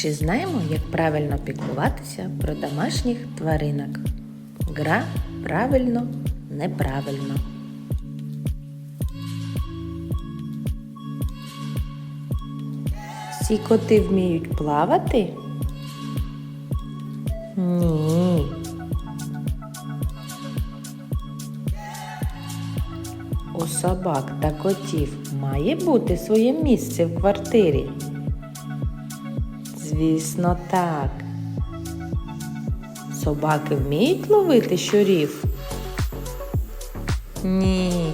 Чи знаємо, як правильно піклуватися про домашніх тваринок? Гра правильно, неправильно. Всі коти вміють плавати? Ні. У собак та котів має бути своє місце в квартирі. Звісно, так. Собаки вміють ловити щурів? Ні.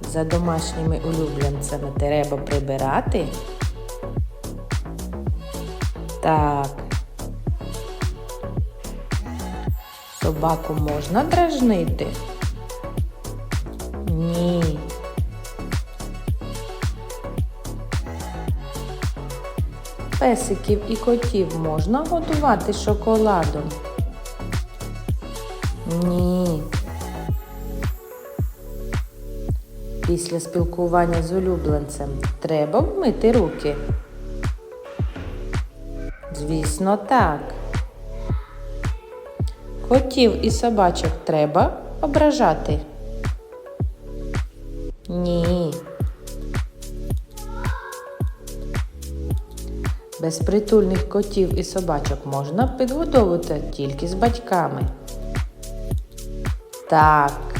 За домашніми улюбленцями треба прибирати? Так. Собаку можна дражнити? Песиків і котів можна годувати шоколадом? Ні. Після спілкування з улюбленцем треба вмити руки? Звісно, так. Котів і собачок треба ображати? Ні. Безпритульних котів і собачок можна підгодовувати тільки з батьками. Так.